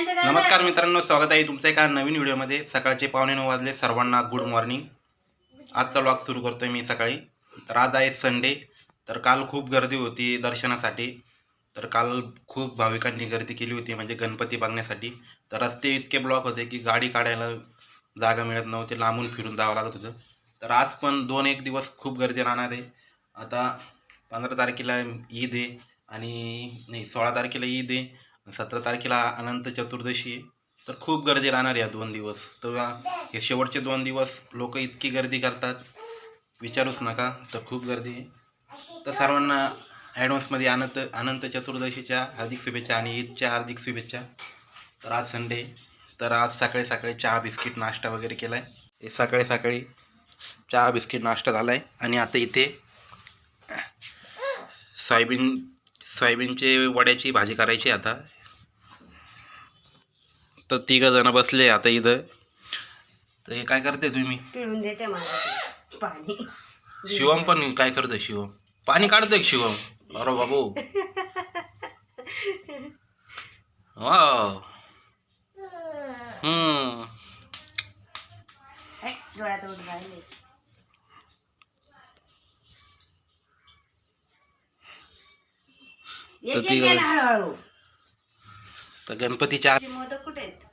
नमस्कार मित्रांनो स्वागत आहे तुमचं एका नवीन व्हिडिओमध्ये. सकाळचे पावणे नऊ वाजले सर्वांना गुड मॉर्निंग आजचा व्लॉग सुरू करतोय मी सकाळी. तर आज आहे संडे तर काल खूप गर्दी होती दर्शनासाठी. तर काल खूप भाविकांनी गर्दी केली होती म्हणजे गणपती बघण्यासाठी. तर रस्ते इतके ब्लॉक होते की गाडी काढायला जागा मिळत नव्हती लांबून फिरून जावं लागत होतं. तर आज पण दोन एक दिवस खूप गर्दी राहणार आहे. आता पंधरा तारखेला ईद आहे आणि नाही सोळा तारखेला ईद आहे. सतरा तारखेला अनंत चतुर्दशी आहे. तर खूप गर्दी राहणार या दोन दिवस. तर हे शेवटचे दोन दिवस लोक इतकी गर्दी करतात. विचारूच नका तर खूप गर्दी आहे. तर सर्वांना ॲडव्हान्समध्ये अनंत अनंत चतुर्दशीच्या हार्दिक शुभेच्छा आणि ईदच्या हार्दिक शुभेच्छा. तर आज संडे तर आज सकाळी सकाळी चहा बिस्किट नाश्ता वगैरे केला आहे सकाळी सकाळी चहा बिस्किट नाश्ता झाला आहे आणि आता इथे सोयाबीन सोयाबीनचे वड्याची भाजी करायची आता. तर तिघं जण बसले आता इथं. तर हे काय करते तुम्ही? पिळून देते मला पाणी. शिवम पण काय करतोय शिवम? पाणी काढतोय का शिवम? अरे बाबू. वाव. हम्म. डोळ्यात उठ राहिले. तर ती- एक एक ना हळूहळू. तर गणपतीच्या आत ते मोदक कुठे आहेत?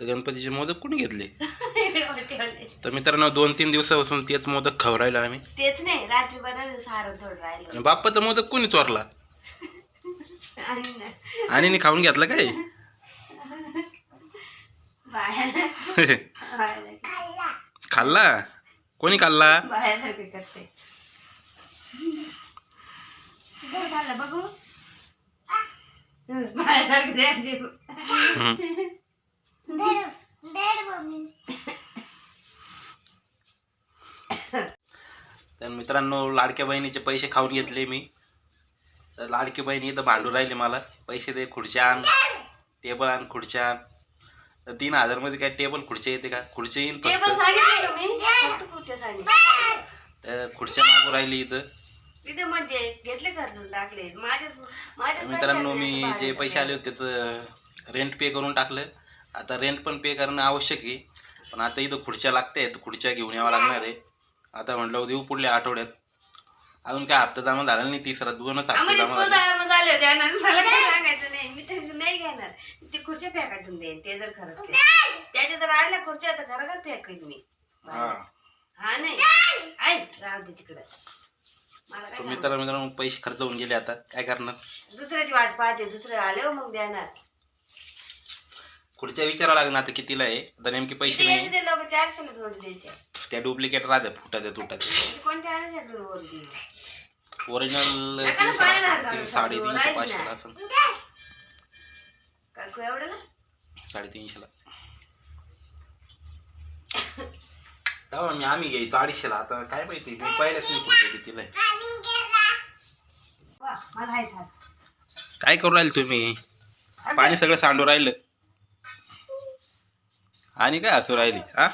तर गणपतीचे मोदक कुणी घेतले. तर मित्रांनो दोन तीन दिवसापासून तेच मोदक खवरायला आम्ही. तेच नाही रात्री बनवलं सारं थोडं राहिलं. आणि बाप्पाचा मोदक कुणी चोरला आणि ना, नी खाऊन घेतला काय? खाल्ला? कोणी खाल्ला? बघू. तर मित्रांनो लाडक्या बहिणीचे पैसे खाऊन घेतले मी. तर लाडकी बहिणी इथं भांडू राहिली मला. पैसे दे खुर्च्या आण. टेबल आण खुर्च्या आण. तर तीन हजारमध्ये काय टेबल खुर्च्या येते का? खुर्च्या येईल टेबल फक्त सांगितलं तुम्ही. फक्त खुर्च्या सांगितलं तर खुर्च्या मागू राहिली इथं. तिथे म्हणजे घेतले माझ्याच माझ्याच मित्रांनो मी जे पैसे आले होते त्याचं रेंट पे करून टाकलं. आता रेंट पण पे करणं आवश्यक आहे. पण आता इथं खुर्च्या लागते तर खुर्च्या घेऊन यावं लागणार आहे. आता म्हटलं देऊ पुढल्या आठवड्यात. अजून काय हप्ता जमा झाला नाही तिसरा दोनच हप्ते आम्हाला जमा तो झाले. जाळा झाले होते आणि मला काय सांगायचं नाही. मी ते नाही घेणार. ते खुर्च्या पॅकाटून देईन. ते जर खरंच केलं. त्याच्या जर आणल्या खुर्च्या तर खरंच पॅक करीन मी. हा. हा नाही. राहू दे तिकडं. मला काय तर सांगू? मित्र मित्रांनो पैसे खर्च होऊन गेले आता. काय करणार? दुसऱ्याची वाट पाहते. दुसरं आले हो मग देणार. खुर्च्या विचारावं लागणार आता कितीला आहे? आता नेमके पैसे नाही. ते लोक? चारशेला त्या डुप्लिकेट राहते फुटाच्या तुटाचे कोणत्या आणायचे वरती ओरिजिनल घालून तीनशे साडेतीनशे पाचशे. असेल काकू एवढं साडेतीनशेला तेव्हा मी आम्ही घ्यायचो अडीचशेला आता काय माहिती मी पाहिलंच नाही कुठे कितीला आहे. वा मला हाय झालं. काय करू राहिले तुम्ही? पाणी सगळं सांडू राहिलं. आणि काय असू राहिली हा?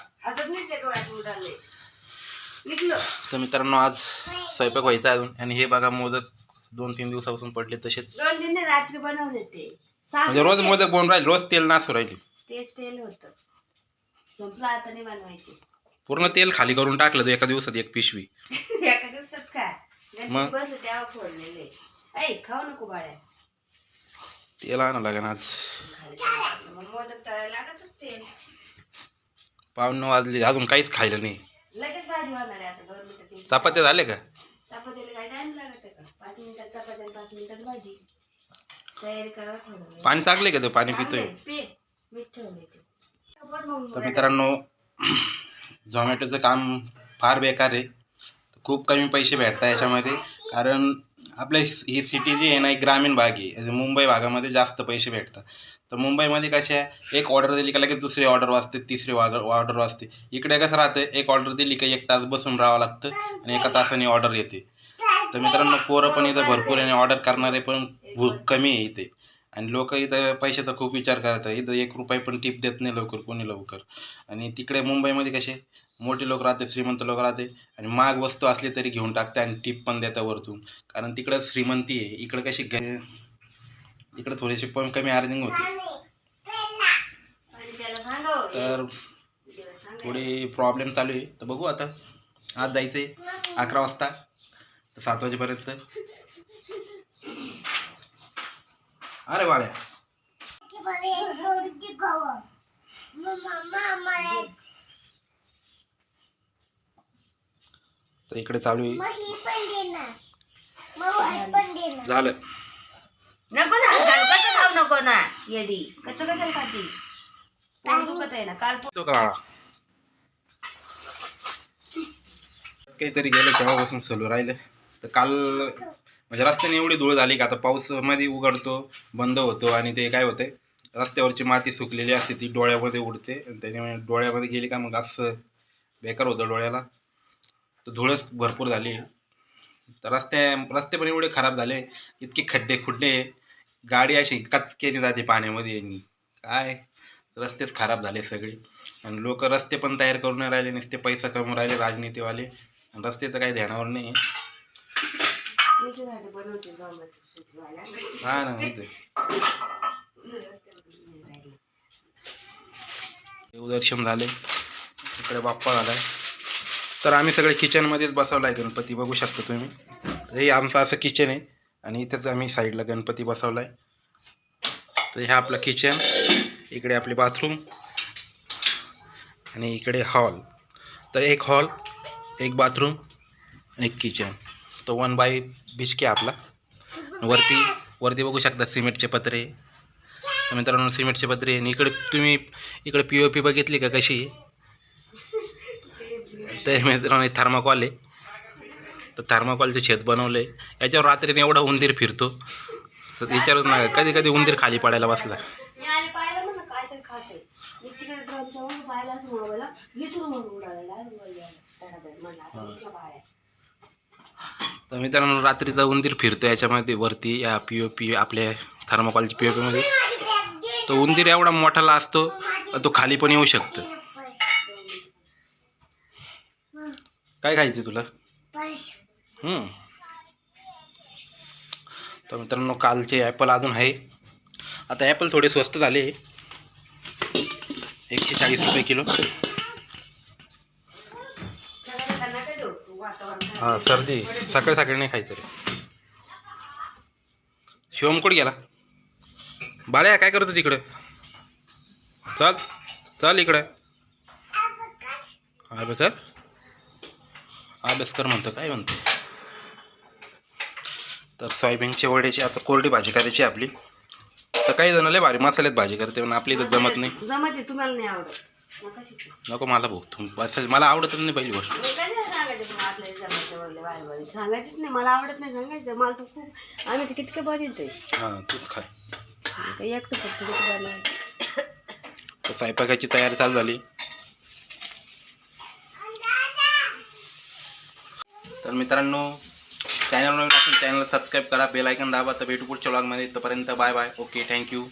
तर मित्रांनो आज स्वयंपाक व्हायचा अजून. आणि हे बघा मोदक दोन तीन दिवसापासून पडले तसेच. रात्री बनवले ते. म्हणजे रोज मोदक बनवून राहिले रोज तेल नासू राहिली. तेच तेल होतं. संपलं आता नाही बनवायचे. पूर्ण तेल खाली करून टाकलं एका दिवसात एक पिशवी. एका दिवसात काय मग? फोडलेले. ऐ खाऊ नको बाळ्या. तेल आणा लागेल आज. मोदक पावणे वाजले अजून काहीच खायला नाही. लगेच भाजी आहे आता दोन मिनिटं तीन चपात्या झाले का? चपातीला काय टाइम लागत का पाच मिनिटात चपाती आणि पाच मिनिटात भाजी. तयारी करा थोडं वेळ. पाणी टाकले का ते? पाणी पितोय. चांगलं आहे, पे मीठ ठेवले ते पण मग तर मित्रांनो झोमॅटोचं काम फार बेकार आहे. खूप कमी पैसे भेटतात याच्यामध्ये. कारण आपल्या ही सिटी जी आहे ना ही ग्रामीण भाग आहे. आणि मुंबई भागामध्ये जास्त पैसे भेटतात. तर मुंबईमध्ये कसे आहे? एक ऑर्डर दिली का लगेच दुसरी ऑर्डर वाजते तिसरी ऑर्डर वाजते. इकडे कसं राहतं? एक ऑर्डर दिली का एक तास बसून राहावं लागतं आणि एका तासाने ऑर्डर येते. तर मित्रांनो पोरं पण इथं भरपूर आणि ऑर्डर करणारे पण कमी आहे इथे. आणि लोक इथं पैशाचा खूप विचार करतात. इथं एक रुपये पण टिप देत नाही लवकर कोणी लवकर. आणि तिकडे मुंबईमध्ये कसे मोठे लोक राहते श्रीमंत लोक राहते. आणि महाग वस्तू असली तरी घेऊन टाकते आणि टिप पण देतात वरतून. कारण तिकडं श्रीमंती आहे. इकडं कशी ग- इकडं थोडीशी पण कमी अर्निंग होते. तर थोडी प्रॉब्लेम चालू आहे. तर बघू आता. आज जायचं आहे अकरा वाजता. तर सात वाजेपर्यंत. अरे बाळ्या तर इकडे चालू आहे. झालं. नको ना काल कसं खाऊ नको ना येडी. कसं कशाला खाती? पोट दुखत आहे ना काल तो का? काहीतरी गेलं तेव्हापासून चालू राहिलं. तर काल म्हणजे रस्त्याने एवढी धूळ झाली का आता पाऊसमध्ये उघडतो बंद होतो आणि ते काय होते रस्त्यावरची माती सुकलेली असते ती डोळ्यामध्ये उडते आणि त्याच्यामुळे डोळ्यामध्ये गेली का मग असं बेकार होतं डोळ्याला. तर धुळच भरपूर झाली. तर रस्ते रस्ते पण एवढे खराब झाले इतके खड्डे खुड्डे गाडी अशी कचकेने जाते पाण्यामध्ये यांनी काय? रस्तेच खराब झाले सगळे. आणि लोक रस्ते पण तयार करून नाही राहिले नुसते पैसा कमवून राहिले राजनीतीवाले. आणि रस्ते तर काही ध्यानावर नाही हा ना माहिती देवदर्शन झाले. इकडे बाप्पा झालाय तर आम्ही सगळे किचनमध्येच बसवला आहे गणपती बघू शकता तुम्ही. हे आमचं असं किचन आहे. आणि इथेच आम्ही साईडला गणपती बसवला आहे तर हे आपलं किचन इकडे आपले बाथरूम आणि इकडे हॉल तर एक हॉल एक बाथरूम आणि एक किचन तो वन बाय बिचके आपला. वरती वरती बघू शकता सिमेंटचे पत्रे. तर मित्रांनो सिमेंटचे पत्रे. आणि इकडे तुम्ही इकडे पी ओ पी बघितली का कशी? तर मित्रांनो थर्माकॉल आहे. तर थर्माकॉलचं छत बनवलं. आहे याच्यावर रात्रीने एवढा उंदीर फिरतो. स- विचारूच ना कधी कधी उंदीर खाली पडायला बसला. तरी तर मित्रांनो रात्रीचा उंदीर फिरतो याच्यामध्ये वरती या पी ओ पी आपल्या थर्माकॉलच्या पी ओ पीमध्ये तो उंदीर एवढा मोठाला असतो तो खाली पण येऊ शकतो. काय खायचं तुला. तर मित्रांनो कालचे ॲपल अजून आहे. आता ॲपल थोडे स्वस्त झाले. एकशे चाळीस रुपये किलो. हा हां सर्दी. सकाळी सकाळी नाही खायचं रे. शिवम कुठे गेला? बाळ्या काय करतो तिकडं? चल चल इकडं. अभ्यास कर. अभ्यास कर म्हणतो काय म्हणतो? तर सोयाबीनच्या वड्याची आता कोरडी भाजी करायची आपली. तर काही जण लय भारी मसाल्यात भाजी करते पण आपली तर जमत नाही. जमत तुम्हाला नाही आवडत. नका मला भाऊ तुम मला आवडतच नाही पहिली गोष्ट. सांगायचंच नाही मला आवडत नाही सांगायचं. मला तर खूप आम्ही तर कितके बरी ते हां तूच खाय. एकटं फक्त किती बनवायचं तर स्वयंपाकाची तयारी चालू झाली. तर मित्रांनो चॅनल नवीन असेल चॅनल सबस्क्राईब करा बेल ऐकन दाबा तर भेटू पुढच्या ब्लॉगमध्ये तोपर्यंत बाय बाय ओके थँक्यू